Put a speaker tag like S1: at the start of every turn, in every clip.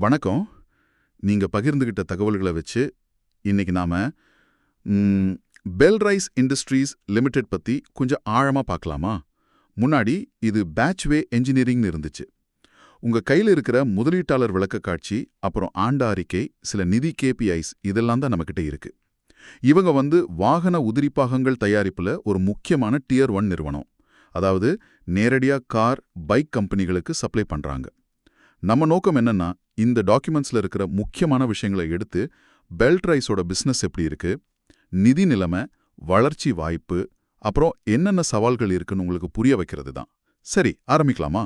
S1: வணக்கம். நீங்க பகிர்ந்துகிட்ட தகவல்களை வச்சு இன்னைக்கு நாம ம், பெல் ரைஸ் இண்டஸ்ட்ரீஸ் லிமிடெட் பத்தி கொஞ்சம் ஆழமா பார்க்கலாமா முன்னாடி இது பேட்ச்வே என்ஜினியரிங்னு இருந்துச்சு. உங்க கையில இருக்கிற முதலீட்டாளர் விளக்க காட்சி அப்புறம் ஆண்டு அறிக்கை சில நிதி கேபிஐஸ் இதெல்லாம் தான் நம்மகிட்ட இருக்கு. இவங்க வந்து வாகன உதிரிப்பாகங்கள் தயாரிப்புல ஒரு முக்கியமான டியர் ஒன் நிறுவனம். அதாவது நேரடியா கார் பைக் கம்பெனிகளுக்கு சப்ளை பண்றாங்க. நம்ம நோக்கம் என்னன்னா இந்த டாக்குமெண்ட்ஸ்ல இருக்கிற முக்கியமான விஷயங்களை எடுத்து பெல்ட் ரைஸோட பிசினஸ் எப்படி இருக்கு நிதி நிலைமை வளர்ச்சி வாய்ப்பு அப்புறம் என்னென்ன சவால்கள் இருக்குன்னு உங்களுக்கு புரிய வைக்கிறது தான். சரி ஆரம்பிக்கலாமா?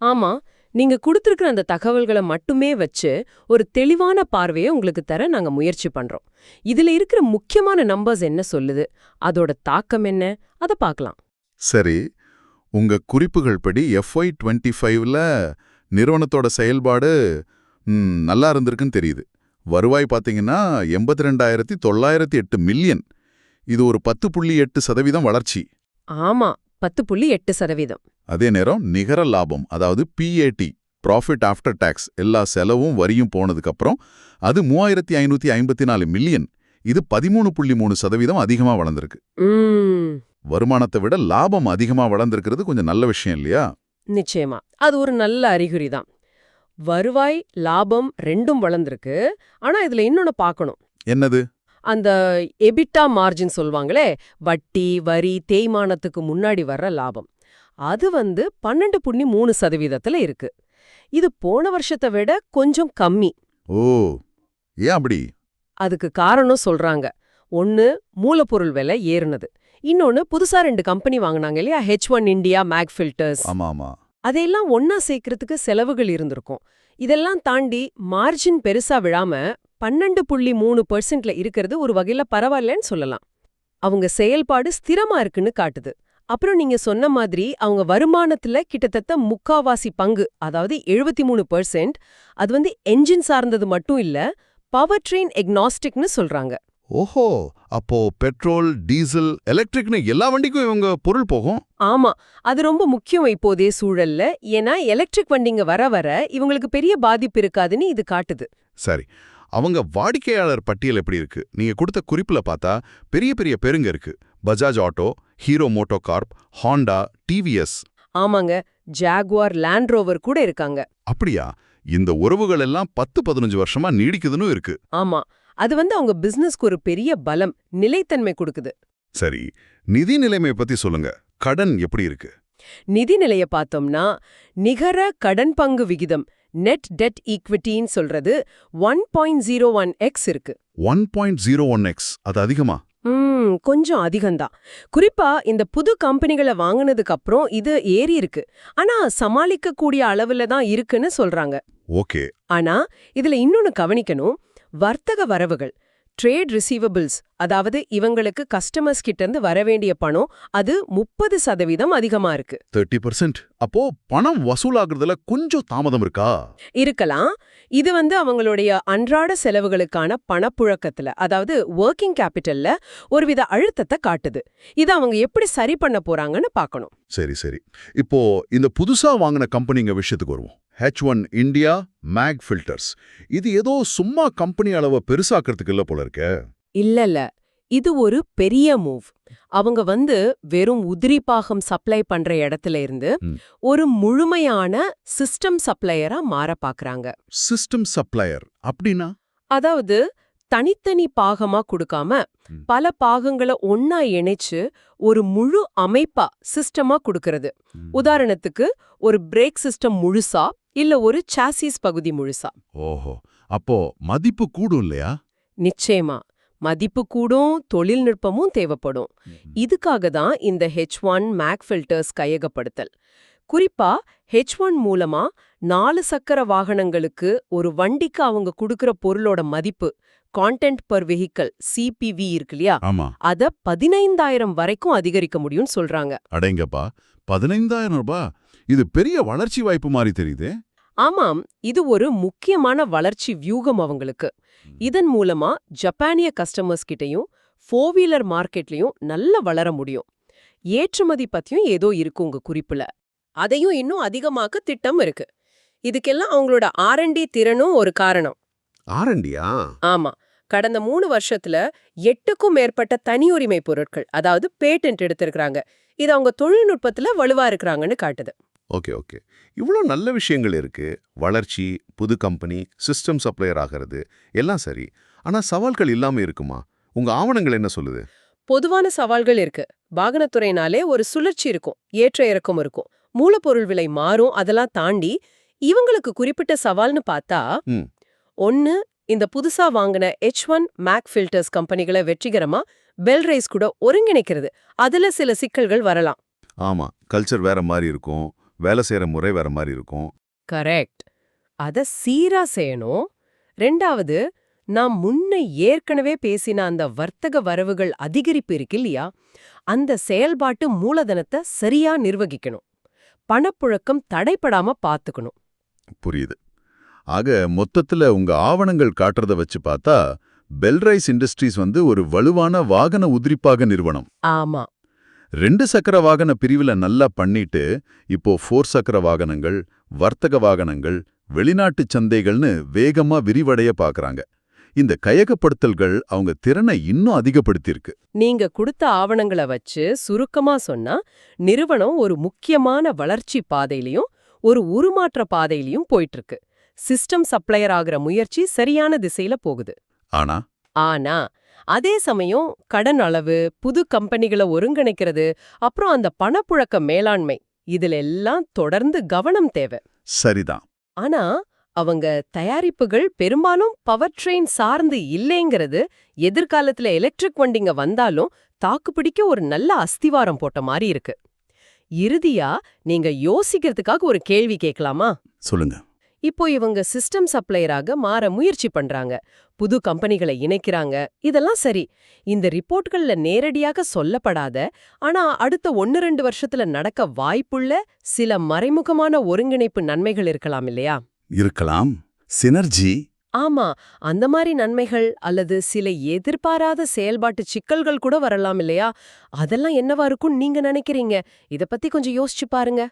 S2: ஆமா நீங்க கொடுத்திருக்கிற அந்த தகவல்களை மட்டுமே வச்சு ஒரு தெளிவான பார்வையை உங்களுக்கு தர நாங்க முயற்சி பண்றோம். இதுல இருக்கிற முக்கியமான நம்பர்ஸ் என்ன சொல்லுது அதோட தாக்கம் என்ன அத பார்க்கலாம்.
S1: சரி உங்க குறிப்புகள் படி எஃப்ஒய் டுவெண்ட்டி ஃபைவ்ல நிறுவனத்தோட செயல்பாடு நல்லா இருந்திருக்குன்னு தெரியுது. வருவாய் பார்த்தீங்கன்னா எண்பத்தி ரெண்டாயிரத்தி தொள்ளாயிரத்தி எட்டு மில்லியன். இது ஒரு பத்து புள்ளி எட்டு சதவீதம் வளர்ச்சி.
S2: ஆமா பத்து புள்ளி எட்டு சதவீதம்.
S1: அதே நேரம் நிகர லாபம் அதாவது பிஏடி ப்ராஃபிட் ஆஃப்டர் டாக்ஸ் எல்லா செலவும் வரியும் போனதுக்கப்புறம் அது மூவாயிரத்தி ஐநூத்தி ஐம்பத்தி நாலு மில்லியன். இது பதிமூணு புள்ளி மூணு சதவீதம் அதிகமா வளர்ந்திருக்கு. வருமானத்தை விட லாபம் அதிகமா வளர்ந்திருக்கிறது கொஞ்சம் நல்ல விஷயம் இல்லையா?
S2: நிச்சயமா. அது ஒரு நல்ல அறிகுறி தான். வருவாய் லாபம் ரெண்டும் வளர்ந்திருக்கு. ஆனா இதுல இன்னொன்னு பார்க்கணும்.
S1: என்னது?
S2: அந்த எபிட்டா மார்ஜின் சொல்வாங்களே வட்டி வரி தேய்மானத்துக்கு முன்னாடி வர்ற லாபம். அது வந்து பன்னெண்டு புள்ளி மூணு சதவீதத்துல இருக்கு. இது போன வருஷத்தை விட கொஞ்சம் கம்மி.
S1: ஓ ஏன் அப்படி?
S2: அதுக்கு காரணம் சொல்றாங்க. ஒன்னு மூலப்பொருள் விலை ஏறுனது. இன்னொன்னு புதுசா ரெண்டு கம்பெனி வாங்குனாங்க இல்லையா? H one India Mac filters அதையெல்லாம் ஒன்னா சேர்க்கறதுக்கு செலவுகள் இருந்திருக்கும். இதெல்லாம் தாண்டி மார்ஜின் பெருசா விழாம பன்னெண்டு புள்ளி மூணு பர்சன்ட்ல இருக்கிறது ஒரு வகையில பரவாயில்லன்னு சொல்லலாம். அவங்க செயல்பாடு ஸ்திரமா இருக்குன்னு காட்டுது. அப்புறம் நீங்க சொன்ன மாதிரி அவங்க வருமானத்துல கிட்டத்தட்ட முக்காவாசி பங்கு அதாவது எழுபத்தி மூணு பர்சன்ட் அது வந்து என்ஜின் சார்ந்தது மட்டும் இல்ல பவர் ட்ரெயின் எக்னாஸ்டிக்னு சொல்றாங்க.
S3: ஓஹோ அப்போ பெட்ரோல் டீசல் எலக்ட்ரிக்னு எல்லா வண்டிக்கும் இவங்க பொருள் போகும்?
S2: ஆமா அது ரொம்ப முக்கியம் இப்போதே சூழல்ல. ஏன்னா எலக்ட்ரிக் வண்டிங்க வர வர இவங்களுக்கு பெரிய பாதிப்பு இருக்காதுன்னு இது காட்டுது.
S3: சரி அவங்க வாடிக்கையாளர் பட்டியல் எப்படி இருக்கு? நீங்க கொடுத்த குறிப்புல பார்த்தா பெரிய பெரிய பெருங்க இருக்கு. Bajaj Auto Hero Moto Corp Honda TVS
S2: ஆமாங்க ஜாகுவார் லேண்ட் ரோவர் கூட இருக்காங்க.
S3: அப்படியா? இந்த உறவுகள் எல்லாம் பத்து பதினஞ்சு வருஷமா நீடிக்குதுன்னு இருக்கு.
S2: ஆமா அது வந்து அவங்க பிசினஸ்க்கு ஒரு பெரிய பலம் நிலைத்தன்மை கொடுக்குது.
S3: சரி நிதி நிலைமை பத்தி சொல்லுங்க. கடன் எப்படி இருக்கு?
S2: நிதி நிலைய பார்த்தோம்னா நிகர கடன் பங்கு விகிதம் நெட் டெட் ஈக்விட்டின்னு சொல்றது one point zero one X இருக்கு.
S3: One point zero one X அது அதிகமா?
S2: கொஞ்சம் அதிகம்தான். குறிப்பா இந்த புது கம்பெனிகளை வாங்குனதுக்கு அப்புறம் இது ஏறி இருக்கு. ஆனா சமாளிக்க கூடிய அளவுல தான் இருக்குன்னு சொல்றாங்க.
S3: ஓகே.
S2: ஆனா இதுல இன்னொன்னு கவனிக்கணும். வர்த்தக வரவுகள் ட்ரேட் ரிசீவபிள்ஸ் அதாவது இவங்களுக்கு கஸ்டமர்ஸ் கிட்ட இருந்து வர வேண்டிய பணம் அது முப்பது சதவீதம் அதிகமா இருக்கு.
S3: தேர்ட்டி பர்சன்ட் அப்போ பணம் வசூலாகுறதுல கொஞ்சம் தாமதம் இருக்கா?
S2: இருக்கலாம். இது வந்து அவங்களுடைய அன்றாட செலவுகளுக்கான பணப்புழக்கத்துல அதாவது ஒர்க்கிங் கேபிட்டல்ல ஒருவித அழுத்தத்தை காட்டுது. இது அவங்க எப்படி சரி பண்ண போறாங்கன்னு பார்க்கணும்
S3: சரி சரி. இப்போ இந்த புதுசா வாங்கின கம்பெனிங்க விஷயத்துக்கு வருவோம். H one India Mac filters இது ஏதோ சும்மா கம்பெனி அளவை பெருசாக்கிறதுக்கு இல்ல போல இருக்கே.
S2: இல்ல இல்ல. இது ஒரு பெரிய மூவ் அவங்க வந்து வெறும் உதிரி பாகம் சப்ளை பண்ற இடத்துல இருந்து. ஒரு முழுமையான சிஸ்டம் சப்ளையரா மாற பாக்குறாங்க.
S3: சிஸ்டம் சப்ளையர் அப்படின்னா?
S2: அதாவது தனித்தனி பாகமா கொடுக்காம. பல பாகங்களை ஒன்னா இணைச்சு ஒரு முழு அமைப்பா சிஸ்டமா கொடுக்கறது. உதாரணத்துக்கு ஒரு பிரேக் சிஸ்டம் முழுசா இல்ல ஒரு சாசிஸ் பகுதி முழுசா.
S3: ஓஹோ. அப்போ மதிப்பு கூடும் இல்லையா?
S2: நிச்சயமா. மதிப்பு கூடும் தொழில்நுட்பமும் தேவைப்படும். இதுக்காக தான் இந்த ஹெச் ஒன் மேக் ஃபில்டர்ஸ் கையகப்படுத்தல். குறிப்பா ஹெச் ஒன் மூலமா நாலு சக்கர வாகனங்களுக்கு ஒரு வண்டிக்கு அவங்க கொடுக்கிற பொருளோட மதிப்பு கான்டென்ட் பர் வெஹிக்கல் சிபிவி இருக்கு இல்லையா
S3: ஆமா.
S2: அத பதினைந்தாயிரம் வரைக்கும் அதிகரிக்க முடியும்னு சொல்றாங்க.
S3: அடேங்கப்பா பதினைந்தாயிரம் ரூபாய் இது பெரிய வளர்ச்சி வாய்ப்பு மாதிரி தெரியுதே.
S2: ஆமாம் இது ஒரு முக்கியமான வளர்ச்சி வியூகம் அவங்களுக்கு. இதன் மூலமா ஜப்பானிய கஸ்டமர்ஸ் கிட்டயும் ஃபோர் வீலர் மார்க்கெட்லயும் நல்லா வளர முடியும். ஏற்றுமதி பத்தியும் ஏதோ இருக்கு உங்க குறிப்புல. அதையும் இன்னும் அதிகமாக்க திட்டம் இருக்கு. இதுக்கெல்லாம் அவங்களோட ஆர்என்டி திறனும் ஒரு காரணம்.
S3: ஆரண்டியா
S2: ஆமா. கடந்த மூணு வருஷத்துல எட்டுக்கும் மேற்பட்ட தனியுரிமை பொருட்கள் அதாவது பேட்டன்ட் எடுத்திருக்காங்க இது அவங்க தொழில்நுட்பத்துல வலுவா இருக்கிறாங்கன்னு காட்டுது.
S3: Okay okay. இவ்வளோ நல்ல விஷயங்கள் இருக்கு. வளர்ச்சி புது கம்பெனி சிஸ்டம் சப்ளையர் ஆகிறது எல்லாம் சரி. ஆனா சவால்கள் இல்லாம இருக்குமா? உங்க ஆவணங்கள் என்ன சொல்லுது?
S2: பொதுவான சவால்கள் இருக்கு. வாகனத்துறைனாலே ஒரு சுழற்சி இருக்கும். ஏற்ற இறக்கம் இருக்கும். மூலப்பொருள் விலை மாறும். அதெல்லாம் தாண்டி இவங்களுக்கு குறிப்பிட்ட சவால்னு பார்த்தா. ஒன்னு இந்த புதுசா வாங்கின எச் ஒன் மேக் ஃபில்டர்ஸ் கம்பெனிகளை வெற்றிகரமா பெல் ரைஸ் கூட ஒருங்கிணைக்கிறது. அதுல சில சிக்கல்கள் வரலாம்.
S3: ஆமா கல்ச்சர் வேற மாதிரி இருக்கும். வேலை செய்யற முறை வேற மாதிரி இருக்கும்.
S2: கரெக்ட் அத சீரா செய்யணும். ரெண்டாவது நாம் முன்ன ஏற்கனவே பேசின அந்த வர்த்தக வரவுகள் அதிகரிப்பு இருக்கு இல்லையா? அந்த செயல்பாட்டு மூலதனத்தை சரியா நிர்வகிக்கணும். பணப்புழக்கம் தடைப்படாம பாத்துக்கணும்.
S1: புரியுது. ஆக மொத்தத்துல உங்க ஆவணங்கள் காட்டுறத வச்சு பார்த்தா பெல்ரைஸ் இண்டஸ்ட்ரீஸ் வந்து ஒரு வலுவான வாகன உதிரிப்பாக நிறுவனம்.
S2: ஆமா.
S1: ரெண்டு சக்கர வாகன பிரிவுல நல்லா பண்ணிட்டு இப்போ ஃபோர் சக்கர வாகனங்கள் வர்த்தக வாகனங்கள் வெளிநாட்டு சந்தைகள்னு வேகமா விரிவடைய பாக்குறாங்க. இந்த கையகப்படுத்தல்கள் அவங்க திறனை இன்னும் அதிகப்படுத்தியிருக்கு.
S2: நீங்க கொடுத்த ஆவணங்களை வச்சு சுருக்கமா சொன்னா நிறுவனம் ஒரு முக்கியமான வளர்ச்சி பாதையிலயும் ஒரு உருமாற்ற பாதையிலயும் போயிட்டு இருக்கு சிஸ்டம் சப்ளையர் ஆகுற முயற்சி சரியான திசையில போகுது.
S1: ஆனா?
S2: ஆனா அதே சமயம் கடன் அளவு புது கம்பெனிகளை ஒருங்கிணைக்கிறது அப்புறம் அந்த பணப்புழக்க மேலாண்மை இதுல எல்லாம் தொடர்ந்து கவனம் தேவை.
S1: சரிதான்.
S2: ஆனா அவங்க தயாரிப்புகள் பெரும்பாலும் பவர் ட்ரெயின் சார்ந்து இல்லைங்கிறது எதிர்காலத்துல எலக்ட்ரிக் வண்டிங்க வந்தாலும் தாக்குப்பிடிக்க ஒரு நல்ல அஸ்திவாரம் போட்ட மாதிரி இருக்கு. இறுதியா நீங்க யோசிக்கிறதுக்காக ஒரு கேள்வி கேட்கலாமா
S1: சொல்லுங்க.
S2: இப்போ இவங்க சிஸ்டம் சப்ளையராக மாற முயற்சி பண்றாங்க. புது கம்பெனிகளை இணைக்கிறாங்க. இதெல்லாம் சரி. இந்த ரிப்போர்ட்கள்ல நேரடியாக சொல்லப்படாத ஆனா அடுத்த ஒன்னு ரெண்டு வருஷத்துல நடக்க வாய்ப்புள்ள சில மறைமுகமான ஒருங்கிணைப்பு நன்மைகள் இருக்கலாம் இல்லையா?
S1: இருக்கலாம். சினர்ஜி
S2: ஆமா. அந்த மாதிரி நன்மைகள் அல்லது சில எதிர்பாராத செயல்பாட்டு சிக்கல்கள் கூட வரலாம் இல்லையா? அதெல்லாம் என்னவா இருக்கும்னு நீங்க நினைக்கிறீங்க? இத பத்தி கொஞ்சம் யோசிச்சு பாருங்க.